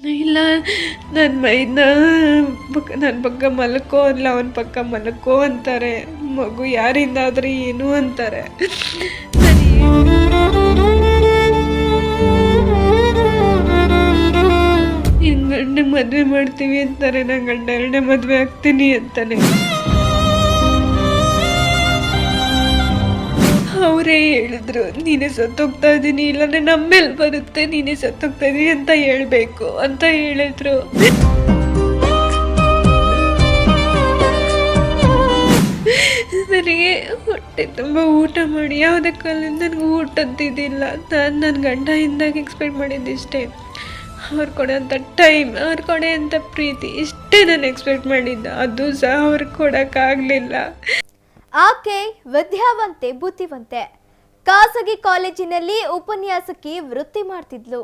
ಇಲ್ಲ ನನ್ನ ಮೈನ ನನ್ನ ಪಕ್ಕ ಮಲ್ಕೋ ಅಲ್ಲ ಅವನ ಪಕ್ಕ ಮಲ್ಕೋ ಅಂತಾರೆ ಮಗು ಯಾರಿಂದಾದ್ರೆ ಏನು ಅಂತಾರೆ ಹಿಂಗಂಡೆ ಗಂಡ ಮದುವೆ ಮಾಡ್ತೀವಿ ಅಂತಾರೆ ನನ್ನ ಗಂಡ ಎರಡನೇ ಮದುವೆ ಆಗ್ತೀನಿ ಅಂತಾನೆ ಅವರೇ ಹೇಳಿದ್ರು, ನೀನೇ ಸತ್ತೋಗ್ತಾ ಇದ್ದೀನಿ, ಇಲ್ಲಾಂದ್ರೆ ನಮ್ಮ ಮೇಲೆ ಬರುತ್ತೆ, ನೀನೇ ಸತ್ತೋಗ್ತಾ ಇದೀನಿ ಅಂತ ಹೇಳಬೇಕು, ಅಂತ ಹೇಳಿದ್ರು. ನನಗೆ ಹೊಟ್ಟೆ ತುಂಬ ಊಟ ಮಾಡಿ ಯಾವುದೇ ಕಾಲದಿಂದ ನನಗೆ ಊಟ ನಾನು ನನ್ನ ಗಂಡ ಇಂದಾಗ ಎಕ್ಸ್ಪೆಕ್ಟ್ ಮಾಡಿದ್ದಿಷ್ಟೇ ಅವ್ರು ಕೊಡೋಂಥ ಟೈಮ್ ಅವ್ರು ಕೊಡೋಂಥ ಪ್ರೀತಿ, ಇಷ್ಟೇ ನಾನು ಎಕ್ಸ್ಪೆಕ್ಟ್ ಮಾಡಿದ್ದ. ಅದು ಸಹ ಅವ್ರಿಗೆ ಕೊಡೋಕ್ಕಾಗಲಿಲ್ಲ. ಆಕೆ ವಿದ್ಯಾವಂತೆ, ಬುದ್ಧಿವಂತೆ. ಖಾಸಗಿ ಕಾಲೇಜಿನಲ್ಲಿ ಉಪನ್ಯಾಸಕಿ ವೃತ್ತಿ ಮಾಡ್ತಿದ್ಲು.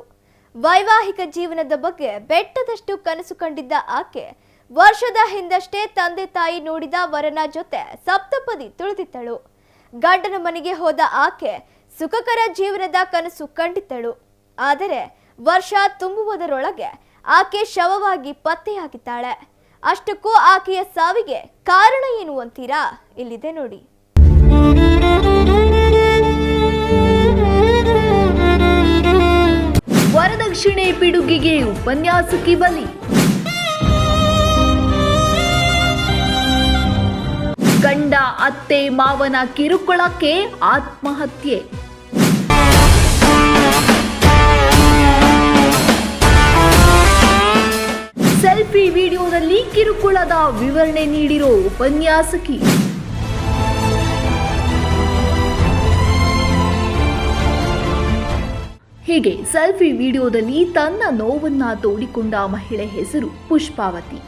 ವೈವಾಹಿಕ ಜೀವನದ ಬಗ್ಗೆ ಬೆಟ್ಟದಷ್ಟು ಕನಸು ಕಂಡಿದ್ದ ಆಕೆ ವರ್ಷದ ಹಿಂದಷ್ಟೇ ತಂದೆ ತಾಯಿ ನೋಡಿದ ವರನ ಜೊತೆ ಸಪ್ತಪದಿ ತುಳಿದಿದ್ದಳು. ಗಂಡನ ಮನೆಗೆ ಹೋದ ಆಕೆ ಸುಖಕರ ಜೀವನದ ಕನಸು ಕಂಡಿದ್ದಳು. ಆದರೆ ವರ್ಷ ತುಂಬುವುದರೊಳಗೆ ಆಕೆ ಶವವಾಗಿ ಪತ್ತೆಯಾಗಿದ್ದಾಳೆ. ಅಷ್ಟಕ್ಕೂ ಆಕೆಯ ಸಾವಿಗೆ ಕಾರಣ ಏನು ಅಂತೀರಾ? ಇಲ್ಲಿದೆ ನೋಡಿ. ವರದಕ್ಷಿಣೆ ಪಿಡುಗಿಗೆ ಉಪನ್ಯಾಸಕಿ ಬಲಿ. ಗಂಡ ಅತ್ತೆ ಮಾವನ ಕಿರುಕುಳಕ್ಕೆ ಆತ್ಮಹತ್ಯೆ. ಕಿರುಕುಳದ ವಿವರಣೆ ನೀಡಿರೋ ಉಪನ್ಯಾಸಕಿ. ಹೀಗೆ ಸೆಲ್ಫಿ ವಿಡಿಯೋದಲ್ಲಿ ತನ್ನ ನೋವನ್ನ ತೋಡಿಕೊಂಡ ಮಹಿಳೆ ಹೆಸರು ಪುಷ್ಪಾವತಿ.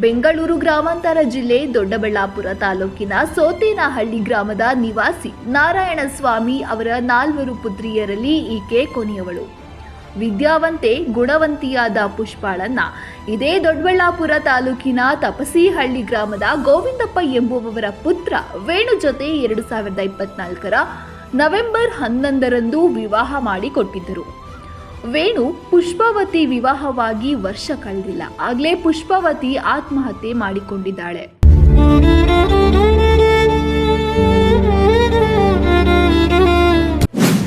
ಬೆಂಗಳೂರು ಗ್ರಾಮಾಂತರ ಜಿಲ್ಲೆ ದೊಡ್ಡಬಳ್ಳಾಪುರ ತಾಲೂಕಿನ ಸೋತೇನಹಳ್ಳಿ ಗ್ರಾಮದ ನಿವಾಸಿ ನಾರಾಯಣಸ್ವಾಮಿ ಅವರ ನಾಲ್ವರು ಪುತ್ರಿಯರಲ್ಲಿ ಈಕೆ ಕೊನೆಯವಳು. ವಿದ್ಯಾವಂತೆ ಗುಣವಂತಿಯಾದ ಪುಷ್ಪಾಳನ್ನ ಇದೇ ದೊಡ್ಡಬಳ್ಳಾಪುರ ತಾಲೂಕಿನ ತಪಸಿಹಳ್ಳಿ ಗ್ರಾಮದ ಗೋವಿಂದಪ್ಪ ಎಂಬುವವರ ಪುತ್ರ ವೇಣು ಜೊತೆ ಎರಡು ಸಾವಿರದ ಇಪ್ಪತ್ನಾಲ್ಕರ ನವೆಂಬರ್ ಹನ್ನೊಂದರಂದು ವಿವಾಹ ಮಾಡಿಕೊಟ್ಟಿದ್ದರು. ವೇಣು ಪುಷ್ಪಾವತಿ ವಿವಾಹವಾಗಿ ವರ್ಷ ಕಳೆದಿಲ್ಲ. ಆಗ್ಲೇ ಪುಷ್ಪಾವತಿ ಆತ್ಮಹತ್ಯೆ ಮಾಡಿಕೊಂಡಿದ್ದಾಳೆ.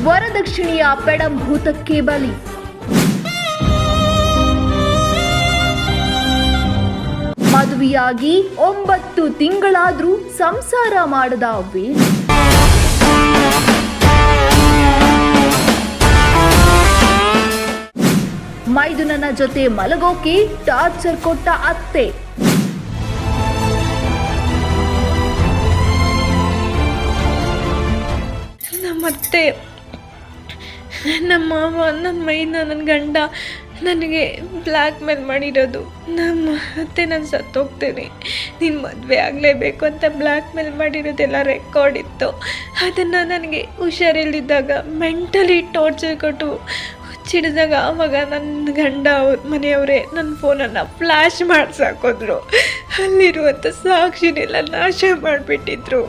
ವರದಕ್ಷಿಣೆಯ ಪೆಡಂಭೂತಕ್ಕೆ ಬಲಿ. ಮದುವೆಯಾಗಿ ಒಂಬತ್ತು ತಿಂಗಳಾದ್ರೂ ಸಂಸಾರ ಮಾಡದ ಮೈದುನನ ಜೊತೆ ಮಲಗೋಕೆ ಟಾರ್ಚರ್ ಕೊಟ್ಟ ಅತ್ತೆ. ನಮ್ಮತ್ತೆ ನಮ್ಮ ಮಾವ ನನ್ನ ಮೈನ ನನ್ನ ಗಂಡ ನನಗೆ ಬ್ಲ್ಯಾಕ್ ಮೇಲ್ ಮಾಡಿರೋದು. ನಮ್ಮ ಅತ್ತೆ ನಾನು ಸತ್ತೋಗ್ತೇನೆ. ನೀನು ಮದುವೆ ಆಗಲೇಬೇಕು ಅಂತ ಬ್ಲ್ಯಾಕ್ ಮೇಲ್ ಮಾಡಿರೋದೆಲ್ಲ ರೆಕಾರ್ಡ್ ಇತ್ತು. ಅದನ್ನು ನನಗೆ ಹುಷಾರಿಲ್ಲಿದ್ದಾಗ ಮೆಂಟಲಿ ಟಾರ್ಚರ್ ಕೊಟ್ಟು ಹುಚ್ಚಿಡಿದಾಗ ಆವಾಗ ನನ್ನ ಗಂಡ ಅವ್ರ ಮನೆಯವರೇ ನನ್ನ ಫೋನನ್ನು ಫ್ಲ್ಯಾಶ್ ಮಾಡಿಸಾಕೋದ್ರು ಅಲ್ಲಿರುವಂಥ ಸಾಕ್ಷಿನೆಲ್ಲ ನಾಶ ಮಾಡಿಬಿಟ್ಟಿದ್ರು.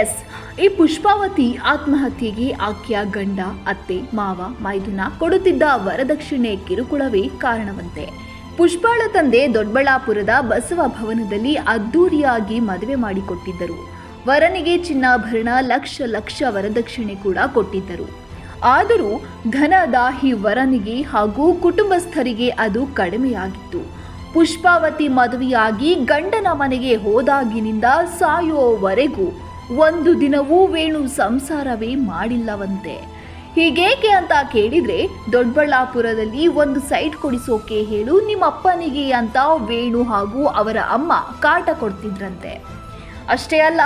ಎಸ್ ಈ ಪುಷ್ಪಾವತಿ ಆತ್ಮಹತ್ಯೆಗೆ ಆಕೆಯ ಗಂಡ, ಅತ್ತೆ, ಮಾವ, ಮೈದುನ ಕೊಡುತ್ತಿದ್ದ ವರದಕ್ಷಿಣೆ ಕಿರುಕುಳವೇ ಕಾರಣವಂತೆ. ಪುಷ್ಪಾಳ ತಂದೆ ದೊಡ್ಡಬಳ್ಳಾಪುರದ ಬಸವ ಭವನದಲ್ಲಿ ಅದ್ದೂರಿಯಾಗಿ ಮದುವೆ ಮಾಡಿಕೊಟ್ಟಿದ್ದರು. ವರನಿಗೆ ಚಿನ್ನಾಭರಣ, ಲಕ್ಷ ಲಕ್ಷ ವರದಕ್ಷಿಣೆ ಕೂಡ ಕೊಟ್ಟಿದ್ದರು. ಆದರೂ ಘನದಾಹಿ ವರನಿಗೆ ಹಾಗೂ ಕುಟುಂಬಸ್ಥರಿಗೆ ಅದು ಕಡಿಮೆಯಾಗಿತ್ತು. ಪುಷ್ಪಾವತಿ ಮದುವೆಯಾಗಿ ಗಂಡನ ಮನೆಗೆ ಹೋದಾಗಿನಿಂದ ಸಾಯುವವರೆಗೂ ಒಂದು ದಿನವೂ ವೇಣು ಸಂಸಾರವೇ ಮಾಡಿಲ್ಲವಂತೆ. ಹೀಗೇಕೆ ಅಂತ ಕೇಳಿದ್ರೆ ದೊಡ್ಡಬಳ್ಳಾಪುರದಲ್ಲಿ ಒಂದು ಸೈಟ್ ಕೊಡಿಸೋಕೆ ಹೇಳು ನಿಮ್ಮ ಅಪ್ಪನಿಗೆ ಅಂತ ವೇಣು ಹಾಗೂ ಅವರ ಅಮ್ಮ ಕಾಟ ಕೊಡ್ತಿದ್ರಂತೆ. ಅಷ್ಟೇ ಅಲ್ಲ,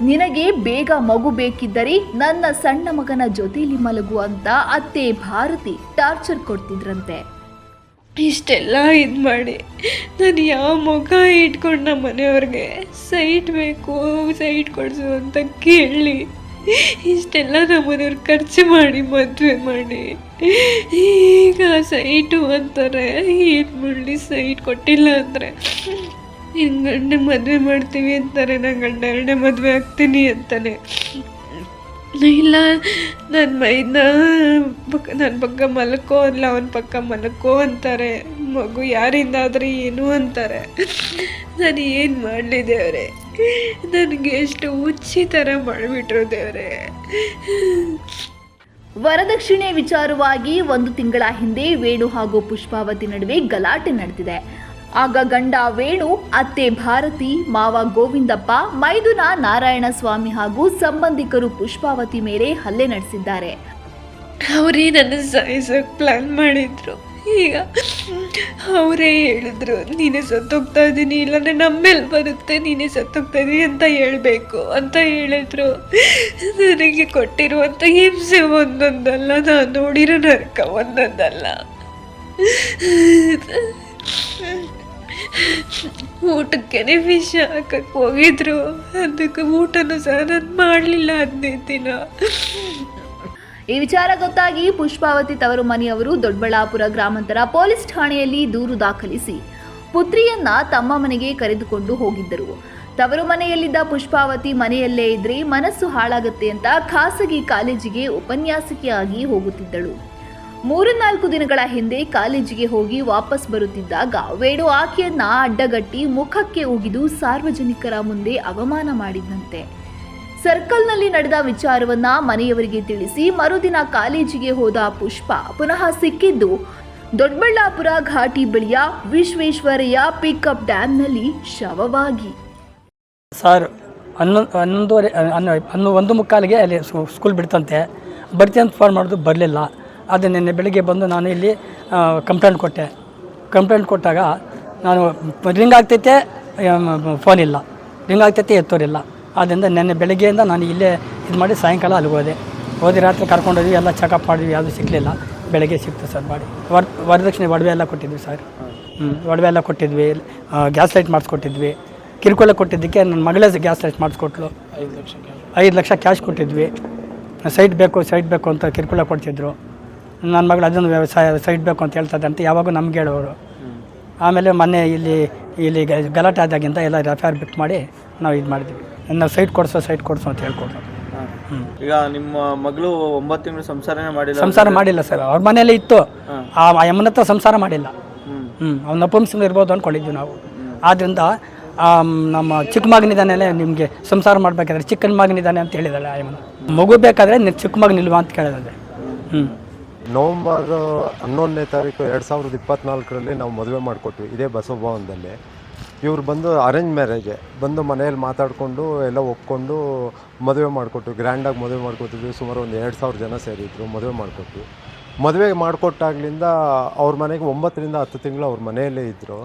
ನಿನಗೆ ಬೇಗ ಮಗು ಬೇಕಿದ್ದರೆ ನನ್ನ ಸಣ್ಣ ಮಗನ ಜೊತೆಯಲ್ಲಿ ಮಲಗು ಅಂತ ಅತ್ತೆ ಭಾರತಿ ಟಾರ್ಚರ್ ಕೊಡ್ತಿದ್ರಂತೆ. ಇಷ್ಟೆಲ್ಲ ಇದು ಮಾಡಿ. ನಾನು ಯಾವ ಮುಖ ಇಟ್ಕೊಂಡು ನಮ್ಮ ಮನೆಯವ್ರಿಗೆ ಸೈಟ್ ಬೇಕು, ಸೈಟ್ ಕೊಡಿಸು ಅಂತ ಕೇಳಿ. ಇಷ್ಟೆಲ್ಲ ನಮ್ಮ ಮನೆಯವ್ರು ಖರ್ಚು ಮಾಡಿ, ಮದುವೆ ಮಾಡಿ. ಈಗ ಸೈಟು ಅಂತಾರೆ, ಏನು ಮಾಡಲಿ ಸೈಟ್ ಕೊಟ್ಟಿಲ್ಲ ಅಂದರೆ. ನಿನ್ನ ಗಂಡ ಮದುವೆ ಮಾಡ್ತೀವಿ ಅಂತಾರೆ, ನಾನು ಗಂಡ ಎರಡನೇ ಮದುವೆ ಆಗ್ತೀನಿ ಅಂತಾನೆ. ಇಲ್ಲ ನನ್ನ ಮೈನ ಪಕ್ಕ ನನ್ನ ಪಕ್ಕ ಮಲಕೋ ಅಲ್ಲ, ಅವನ ಪಕ್ಕ ಮಲಕೋ ಅಂತಾರೆ. ಮಗು ಯಾರಿಂದಾದ್ರೆ ಏನು ಅಂತಾರೆ. ನಾನು ಏನು ಮಾಡಲಿ ದೇವ್ರೆ? ನನಗೆ ಎಷ್ಟು ಹುಚ್ಚಿ ಥರ ಮಾಡಿಬಿಟ್ರು ದೇವ್ರೆ. ವರದಕ್ಷಿಣೆ ವಿಚಾರವಾಗಿ ಒಂದು ತಿಂಗಳ ಹಿಂದೆ ವೇಣು ಹಾಗೂ ಪುಷ್ಪಾವತಿ ನಡುವೆ ಗಲಾಟೆ ನಡೆದಿದೆ. ಆಗ ಗಂಡ ವೇಣು, ಅತ್ತೆ ಭಾರತಿ, ಮಾವ ಗೋವಿಂದಪ್ಪ, ಮೈದುನ ನಾರಾಯಣ ಸ್ವಾಮಿ ಹಾಗೂ ಸಂಬಂಧಿಕರು ಪುಷ್ಪಾವತಿ ಮೇಲೆ ಹಲ್ಲೆ ನಡೆಸಿದ್ದಾರೆ. ಅವರೇ ನನ್ನ ಸಾಯಿಸೋಕೆ ಪ್ಲ್ಯಾನ್ ಮಾಡಿದ್ರು. ಈಗ ಅವರೇ ಹೇಳಿದ್ರು, ನೀನೇ ಸತ್ತೋಗ್ತಾ ಇದ್ದೀನಿ, ಇಲ್ಲಾಂದ್ರೆ ನಮ್ಮ ಬರುತ್ತೆ, ನೀನೇ ಸತ್ತೋಗ್ತಾ ಇದ್ದೀನಿ ಅಂತ ಹೇಳಬೇಕು ಅಂತ ಹೇಳಿದ್ರು. ನನಗೆ ಕೊಟ್ಟಿರುವಂಥ ಹಿಂಸೆ ಒಂದೊಂದಲ್ಲ, ನಾನು ನೋಡಿರೋ ನರಕ ಒಂದೊಂದಲ್ಲ. ಊಟಕ್ಕೇನೆ ವಿಷ ಹಾಕಕ್ಕೆ ಹೋಗಿದ್ರು. ಅದಕ್ಕೆ ಊಟನೂ ಸಹ ನಾನು ಮಾಡಲಿಲ್ಲ ಹದಿನೈದು ದಿನ. ಈ ವಿಚಾರ ಗೊತ್ತಾಗಿ ಪುಷ್ಪಾವತಿ ತವರು ಮನೆಯವರು ದೊಡ್ಡಬಳ್ಳಾಪುರ ಗ್ರಾಮಾಂತರ ಪೊಲೀಸ್ ಠಾಣೆಯಲ್ಲಿ ದೂರು ದಾಖಲಿಸಿ ಪುತ್ರಿಯನ್ನ ತಮ್ಮ ಮನೆಗೆ ಕರೆದುಕೊಂಡು ಹೋಗಿದ್ದರು. ತವರು ಮನೆಯಲ್ಲಿದ್ದ ಪುಷ್ಪಾವತಿ ಮನೆಯಲ್ಲೇ ಇದ್ರೆ ಮನಸ್ಸು ಹಾಳಾಗುತ್ತೆ ಅಂತ ಖಾಸಗಿ ಕಾಲೇಜಿಗೆ ಉಪನ್ಯಾಸಕಿಯಾಗಿ ಹೋಗುತ್ತಿದ್ದಳು. ಮೂರು ನಾಲ್ಕು ದಿನಗಳ ಹಿಂದೆ ಕಾಲೇಜಿಗೆ ಹೋಗಿ ವಾಪಸ್ ಬರುತ್ತಿದ್ದಾಗ ವೇಣು ಆಕೆಯನ್ನ ಅಡ್ಡಗಟ್ಟಿ ಮುಖಕ್ಕೆ ಉಗಿದು ಸಾರ್ವಜನಿಕರ ಮುಂದೆ ಅವಮಾನ ಮಾಡಿದಂತೆ ಸರ್ಕಲ್ನಲ್ಲಿ ನಡೆದ ವಿಚಾರವನ್ನ ಮನೆಯವರಿಗೆ ತಿಳಿಸಿ ಮರುದಿನ ಕಾಲೇಜಿಗೆ ಹೋದ ಪುಷ್ಪ ಪುನಃ ಸಿಕ್ಕಿದ್ದು ದೊಡ್ಡಬಳ್ಳಾಪುರ ಘಾಟಿ ಬಳಿಯ ವಿಶ್ವೇಶ್ವರಯ್ಯ ಪಿಕಪ್ ಡ್ಯಾಮ್ನಲ್ಲಿ ಶವವಾಗಿ. ಸರ್ ಹನ್ನೊಂದು ಹನ್ನೊಂದುವರೆ ಹನ್ನೊಂದು ಹನ್ನೊ, ಒಂದು ಮುಕ್ಕಾಲಿಗೆ ಅಲ್ಲಿ ಸ್ಕೂ- ಸ್ಕೂಲ್ ಬಿಡ್ತಂತೆ. ಬರ್ತೀನಿ ಅಂತ ಫೋನ್ ಮಾಡೋದು ಬರಲಿಲ್ಲ. ಅದು ನಿನ್ನೆ ಬೆಳಿಗ್ಗೆ ಬಂದು ನಾನು ಇಲ್ಲಿ ಕಂಪ್ಲೇಂಟ್ ಕೊಟ್ಟೆ. ಕಂಪ್ಲೇಂಟ್ ಕೊಟ್ಟಾಗ ನಾನು ರಿಂಗ್ ಆಗ್ತೈತೆ? ಫೋನ್ ಇಲ್ಲ. ರಿಂಗ್ ಆಗ್ತೈತೆ? ಎತ್ತೋರಿಲ್ಲ. ಆದ್ದರಿಂದ ನಿನ್ನೆ ಬೆಳಗ್ಗೆಯಿಂದ ನಾನು ಇಲ್ಲೇ ಇದು ಮಾಡಿ ಸಾಯಂಕಾಲ ಅಲ್ಲಿಗೆ ಹೋದೆ. ಹೋದಿ ರಾತ್ರಿ ಕರ್ಕೊಂಡೋದ್ವಿ ಎಲ್ಲ ಚೆಕಪ್ ಮಾಡಿದ್ವಿ ಯಾವುದು ಸಿಗಲಿಲ್ಲ. ಬೆಳಗ್ಗೆ ಸಿಕ್ತು ಸರ್ ಮಾಡಿ ವರ್ ವರದಕ್ಷಿಣೆ ಒಡವೆ ಎಲ್ಲ ಕೊಟ್ಟಿದ್ವಿ ಸರ್. ಹ್ಞೂ ಒಡವೆ ಎಲ್ಲ ಕೊಟ್ಟಿದ್ವಿ ಗ್ಯಾಸ್ ಲೈಟ್ ಮಾಡಿಸ್ಕೊಟ್ಟಿದ್ವಿ. ಕಿರುಕುಳ ಕೊಟ್ಟಿದ್ದಕ್ಕೆ ನನ್ನ ಮಗಳೇ ಗ್ಯಾಸ್ ಲೈಟ್ ಮಾಡಿಸ್ಕೊಟ್ಲು. ಐದು ಲಕ್ಷ ಕ್ಯಾಶ್ ಕೊಟ್ಟಿದ್ವಿ. ಸೈಟ್ ಬೇಕು ಸೈಟ್ ಬೇಕು ಅಂತ ಕಿರುಕುಳ ಕೊಡ್ತಿದ್ರು. ನನ್ನ ಮಗಳು ಅದನ್ನು ವ್ಯವಸಾಯ ಸೈಟ್ ಬೇಕು ಅಂತ ಹೇಳ್ತದೆ ಅಂತ ಯಾವಾಗೂ ನಮ್ಗೆ ಹೇಳೋರು ಆಮೇಲೆ ಮೊನ್ನೆ ಇಲ್ಲಿ ಇಲ್ಲಿ ಗಲಾಟೆ ಆದಾಗಿಂದ ಎಲ್ಲ ಎಫ್ ಐ ಬಿಟ್ ಮಾಡಿ ನಾವು ಇದು ಮಾಡಿದ್ವಿ. ನಾವು ಸೈಟ್ ಕೊಡಿಸೋ ಸೈಟ್ ಕೊಡಿಸೋ ಅಂತ ಹೇಳ್ಕೊಡ್ರು ಹ್ಞೂ ಈಗ ನಿಮ್ಮ ಮಗಳು ಒಂಬತ್ತು ತಿಂಗಳು ಸಂಸಾರನೇ ಮಾಡಿಲ್ಲ ಸಂಸಾರ ಮಾಡಿಲ್ಲ ಸರ್. ಅವ್ರ ಮನೇಲಿ ಇತ್ತು. ಆ ಹತ್ರ ಸಂಸಾರ ಮಾಡಿಲ್ಲ. ಹ್ಞೂ ಅವ್ನ ನಪುಂಸಕ ಇರ್ಬೋದು ಅಂದ್ಕೊಂಡಿದ್ವಿ ನಾವು. ಆದ್ದರಿಂದ ನಮ್ಮ ಚಿಕ್ಕ ಮಗನಿದ್ದಾನೆ ನಿಮಗೆ ಸಂಸಾರ ಮಾಡಬೇಕಾದ್ರೆ ಚಿಕ್ಕನ ಮಗನಿದ್ದಾನೆ ಅಂತ ಹೇಳಿದಾಳೆ ಆ ಯಮ್ಮನ ಮಗು ಬೇಕಾದರೆ ಚಿಕ್ಕ ಮಗನಿಲ್ವಾ ಅಂತ ಕೇಳಿದಾಳೆ. ಹ್ಞೂ ನವಂಬರ್ ಹನ್ನೊಂದನೇ ತಾರೀಕು ಎರಡು ಸಾವಿರದ ಇಪ್ಪತ್ತ್ನಾಲ್ಕರಲ್ಲಿ ನಾವು ಮದುವೆ ಮಾಡಿಕೊಟ್ವಿ, ಇದೇ ಬಸವಭವನದಲ್ಲಿ. ಇವ್ರು ಬಂದು ಅರೇಂಜ್ ಮ್ಯಾರೇಜೆ ಬಂದು ಮನೆಯಲ್ಲಿ ಮಾತಾಡಿಕೊಂಡು ಎಲ್ಲ ಒಪ್ಕೊಂಡು ಮದುವೆ ಮಾಡಿಕೊಟ್ವಿ ಗ್ರ್ಯಾಂಡಾಗಿ ಮದುವೆ ಮಾಡಿಕೊಟ್ಟಿದ್ವಿ ಸುಮಾರು ಒಂದು ಎರಡು ಸಾವಿರ ಜನ ಸೇರಿದ್ರು, ಮದುವೆ ಮಾಡಿಕೊಟ್ವಿ. ಮದುವೆ ಮಾಡಿಕೊಟ್ಟಾಗ್ಲಿಂದ ಅವ್ರ ಮನೆಗೆ ಒಂಬತ್ತರಿಂದ ಹತ್ತು ತಿಂಗಳು ಅವ್ರ ಮನೆಯಲ್ಲೇ ಇದ್ದರು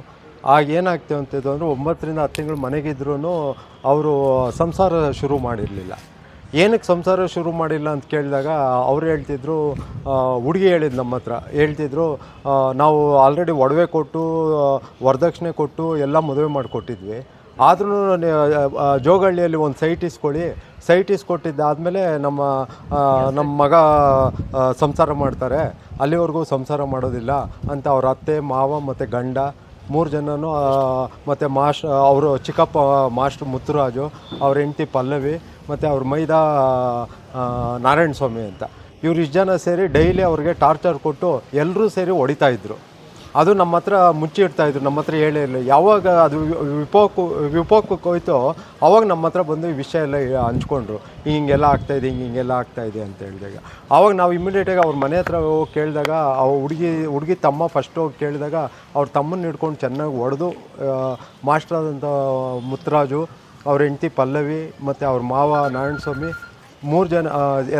ಆಗ ಏನಾಗ್ತೇವೆ ಅಂತಿದ್ದು ಅಂದರೆ ಒಂಬತ್ತರಿಂದ ಹತ್ತು ತಿಂಗಳು ಮನೆಗಿದ್ರೂ ಅವರು ಸಂಸಾರ ಶುರು ಮಾಡಿರಲಿಲ್ಲ. ಏನಕ್ಕೆ ಸಂಸಾರ ಶುರು ಮಾಡಿಲ್ಲ ಅಂತ ಕೇಳಿದಾಗ, ಅವ್ರು ಹೇಳ್ತಿದ್ರು ಹುಡುಗಿ ಹೇಳಿದ್ದು ನಮ್ಮ ಹತ್ರ. ಹೇಳ್ತಿದ್ರು ನಾವು ಆಲ್ರೆಡಿ ಒಡವೆ ಕೊಟ್ಟು ವರದಕ್ಷಿಣೆ ಕೊಟ್ಟು ಎಲ್ಲ ಮದುವೆ ಮಾಡಿಕೊಟ್ಟಿದ್ವಿ. ಆದ್ರೂ ಜೋಗಳ್ಳಿಯಲ್ಲಿ ಒಂದು ಸೈಟ್ ಇಸ್ಕೊಳ್ಳಿ. ಸೈಟ್ ಇಸ್ಕೊಟ್ಟಿದ್ದಾದಮೇಲೆ ನಮ್ಮ ನಮ್ಮ ಮಗ ಸಂಸಾರ ಮಾಡ್ತಾರೆ. ಅಲ್ಲಿವರೆಗೂ ಸಂಸಾರ ಮಾಡೋದಿಲ್ಲ ಅಂತ ಅವ್ರ ಅತ್ತೆ, ಮಾವ ಮತ್ತು ಗಂಡ ಮೂರು ಜನನೂ ಮತ್ತು ಮಾಸ್ಟ್ ಅವರು ಚಿಕ್ಕಪ್ಪ ಮಾಸ್ಟ್ರ್ ಮುತ್ತುರಾಜು, ಅವ್ರ ಹೆಂಡತಿ ಪಲ್ಲವಿ ಮತ್ತು ಅವ್ರ ಮೈದಾ ನಾರಾಯಣ ಸ್ವಾಮಿ ಅಂತ. ಇವ್ರು ಇಷ್ಟು ಜನ ಸೇರಿ ಡೈಲಿ ಅವ್ರಿಗೆ ಟಾರ್ಚರ್ ಕೊಟ್ಟು ಎಲ್ಲರೂ ಸೇರಿ ಹೊಡಿತಾ ಇದ್ರು. ಅದು ನಮ್ಮ ಹತ್ರ ಮುಚ್ಚಿ ಇದ್ರು, ನಮ್ಮ ಹತ್ರ ಹೇಳೇ ಇರಲಿಲ್ಲ ಯಾವಾಗ ಅದು ವಿಪೋಕ್ ವಿಪೋಕ್ ಹೋಯ್ತೋ ಅವಾಗ ನಮ್ಮ ಹತ್ರ ಬಂದು ವಿಷಯ ಎಲ್ಲ ಹಂಚ್ಕೊಂಡ್ರು. ಹಿಂಗೆಲ್ಲ ಆಗ್ತಾಯಿದೆ ಹಿಂಗೆ ಹಿಂಗೆಲ್ಲ ಆಗ್ತಾಯಿದೆ ಅಂತ ಹೇಳಿದಾಗ. ಆವಾಗ ನಾವು ಇಮಿಡಿಯೇಟಾಗಿ ಅವ್ರ ಮನೆ ಹತ್ರ ಹೋಗಿ ಕೇಳಿದಾಗ ಅವ ಹುಡುಗಿ ಹುಡುಗಿ ತಮ್ಮ ಫಸ್ಟ್ ಹೋಗಿ ಕೇಳಿದಾಗ ಅವ್ರ ತಮ್ಮನ್ನ ಹಿಡ್ಕೊಂಡು ಚೆನ್ನಾಗಿ ಹೊಡೆದು ಮಾಸ್ಟರ್ ಆದಂಥ ಮುತ್ತರಾಜು ಅವ್ರ ಹೆಂಡತಿ ಪಲ್ಲವಿ ಮತ್ತು ಅವ್ರ ಮಾವ ನಾರಾಯಣ ಸ್ವಾಮಿ ಮೂರು ಜನ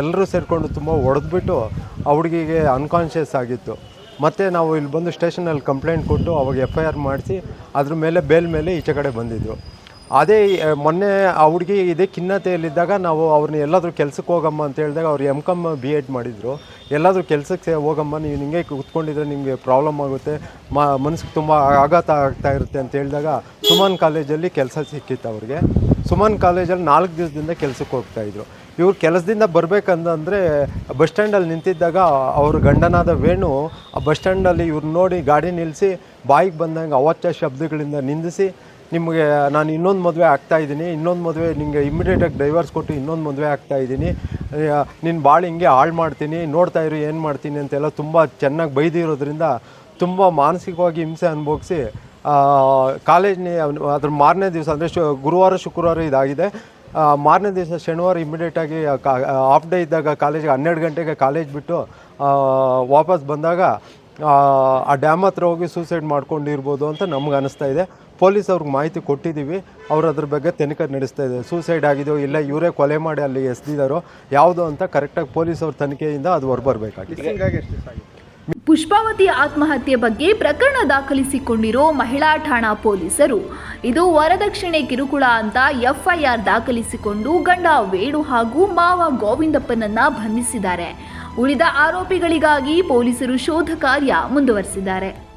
ಎಲ್ಲರೂ ಸೇರಿಕೊಂಡು ತುಂಬ ಹೊಡೆದ್ಬಿಟ್ಟು ಆ ಹುಡುಗಿಗೆ ಅನ್ಕಾನ್ಷಿಯಸ್ ಆಗಿತ್ತು. ಮತ್ತು ನಾವು ಇಲ್ಲಿ ಬಂದು ಸ್ಟೇಷನಲ್ಲಿ ಕಂಪ್ಲೇಂಟ್ ಕೊಟ್ಟು ಅವಾಗ ಎಫ್ ಐ ಆರ್ ಮಾಡಿಸಿ ಅದ್ರ ಮೇಲೆ ಬೇಲ್ ಮೇಲೆ ಈಚೆ ಕಡೆ ಬಂದಿದ್ದು ಅದೇ ಮೊನ್ನೆ ಆ ಹುಡುಗಿ ಇದೇ ಖಿನ್ನತೆಯಲ್ಲಿದ್ದಾಗ ನಾವು ಅವ್ರನ್ನ ಎಲ್ಲಾದರೂ ಕೆಲಸಕ್ಕೆ ಹೋಗಮ್ಮ ಅಂತ ಹೇಳಿದಾಗ ಅವ್ರು ಎಂ ಕಮ್ ಬಿ ಎಡ್ ಮಾಡಿದರು. ಎಲ್ಲಾದರೂ ಕೆಲಸಕ್ಕೆ ಹೋಗಮ್ಮ, ನೀವು ಹಿಂಗೆ ಕೂತ್ಕೊಂಡಿದ್ರೆ ನಿಮಗೆ ಪ್ರಾಬ್ಲಮ್ ಆಗುತ್ತೆ. ಮನಸ್ಸಿಗೆ ತುಂಬ ಆಘಾತ ಆಗ್ತಾ ಇರುತ್ತೆ ಅಂತ ಹೇಳಿದಾಗ ಸುಮನ್ ಕಾಲೇಜಲ್ಲಿ ಕೆಲಸ ಸಿಕ್ಕಿತ್ತು ಅವ್ರಿಗೆ. ಸುಮನ್ ಕಾಲೇಜಲ್ಲಿ ನಾಲ್ಕು ದಿವಸದಿಂದ ಕೆಲಸಕ್ಕೆ ಹೋಗ್ತಾಯಿದ್ರು ಇವ್ರು ಕೆಲಸದಿಂದ ಬರಬೇಕಂತಂದರೆ ಬಸ್ ಸ್ಟ್ಯಾಂಡಲ್ಲಿ ನಿಂತಿದ್ದಾಗ ಅವ್ರ ಗಂಡನಾದ ವೇಣು ಆ ಬಸ್ ಸ್ಟ್ಯಾಂಡಲ್ಲಿ ಇವ್ರು ನೋಡಿ ಗಾಡಿ ನಿಲ್ಲಿಸಿ, ಬಾಯಿಗೆ ಬಂದಂಗೆ ಅವಾಚ್ಯ ಶಬ್ದಗಳಿಂದ ನಿಂದಿಸಿ, ನಿಮಗೆ ನಾನು ಇನ್ನೊಂದು ಮದುವೆ ಆಗ್ತಾ ಇದ್ದೀನಿ, ಇನ್ನೊಂದು ಮದುವೆ ನಿಮಗೆ ಇಮ್ಮಿಡಿಯೇಟಾಗಿ ಡೈವರ್ಸ್ ಕೊಟ್ಟು ಇನ್ನೊಂದು ಮದುವೆ ಆಗ್ತಾ ಇದ್ದೀನಿ ನಿನ್ನ ಭಾಳ ಹಿಂಗೆ ಹಾಳು ಮಾಡ್ತೀನಿ, ನೋಡ್ತಾ ಇರು ಏನು ಮಾಡ್ತೀನಿ ಅಂತೆಲ್ಲ ತುಂಬ ಚೆನ್ನಾಗಿ ಬೈದಿರೋದ್ರಿಂದ ತುಂಬ ಮಾನಸಿಕವಾಗಿ ಹಿಂಸೆ ಅನುಭವಿಸಿ ಕಾಲೇಜ್ನೇ ಅದ್ರ ಮಾರನೇ ದಿವಸ ಅಂದರೆ ಶು ಗುರುವಾರ, ಶುಕ್ರವಾರ ಇದಾಗಿದೆ. ಮಾರನೇ ದಿವಸ ಶನಿವಾರ ಇಮಿಡಿಯೇಟಾಗಿ ಹಾಫ್ ಡೇ ಇದ್ದಾಗ ಕಾಲೇಜಿಗೆ ಹನ್ನೆರಡು ಗಂಟೆಗೆ ಕಾಲೇಜ್ ಬಿಟ್ಟು ವಾಪಸ್ ಬಂದಾಗ, ಆ ಡ್ಯಾಮ್ ಹತ್ರ ಹೋಗಿ ಸೂಸೈಡ್ ಮಾಡ್ಕೊಂಡಿರ್ಬೋದು ಅಂತ ನಮ್ಗೆ ಅನಿಸ್ತಾ ಇದೆ. ಪೊಲೀಸ್ ಅವ್ರಿಗೆ ಮಾಹಿತಿ ಕೊಟ್ಟಿದ್ದೀವಿ. ಅವ್ರು ಅದ್ರ ಬಗ್ಗೆ ತನಿಖೆ ನಡೆಸ್ತಾ ಇದ್ದಾರೆ. ಸೂಸೈಡ್ ಆಗಿದೆಯೋ ಇಲ್ಲ ಇವರೇ ಕೊಲೆ ಮಾಡಿ ಅಲ್ಲಿ ಎಸ್ದಿದಾರೋ ಯಾವುದು ಅಂತ ಕರೆಕ್ಟಾಗಿ ಪೊಲೀಸ್ ಅವ್ರ ತನಿಖೆಯಿಂದ ಅದು ಹೊರಬರಬೇಕಾಗಿದೆ. ಪುಷ್ಪಾವತಿ ಆತ್ಮಹತ್ಯೆ ಬಗ್ಗೆ ಪ್ರಕರಣ ದಾಖಲಿಸಿಕೊಂಡಿರೋ ಮಹಿಳಾ ಠಾಣಾ ಪೊಲೀಸರು. ಇದು ವರದಕ್ಷಿಣೆ ಕಿರುಕುಳ ಅಂತ ಎಫ್ಐಆರ್ ದಾಖಲಿಸಿಕೊಂಡು ಗಂಡ ವೇಣು ಹಾಗೂ ಮಾವ ಗೋವಿಂದಪ್ಪನನ್ನ ಬಂಧಿಸಿದ್ದಾರೆ. ಉಳಿದ ಆರೋಪಿಗಳಿಗಾಗಿ ಪೊಲೀಸರು ಶೋಧ ಕಾರ್ಯ ಮುಂದುವರೆಸಿದ್ದಾರೆ.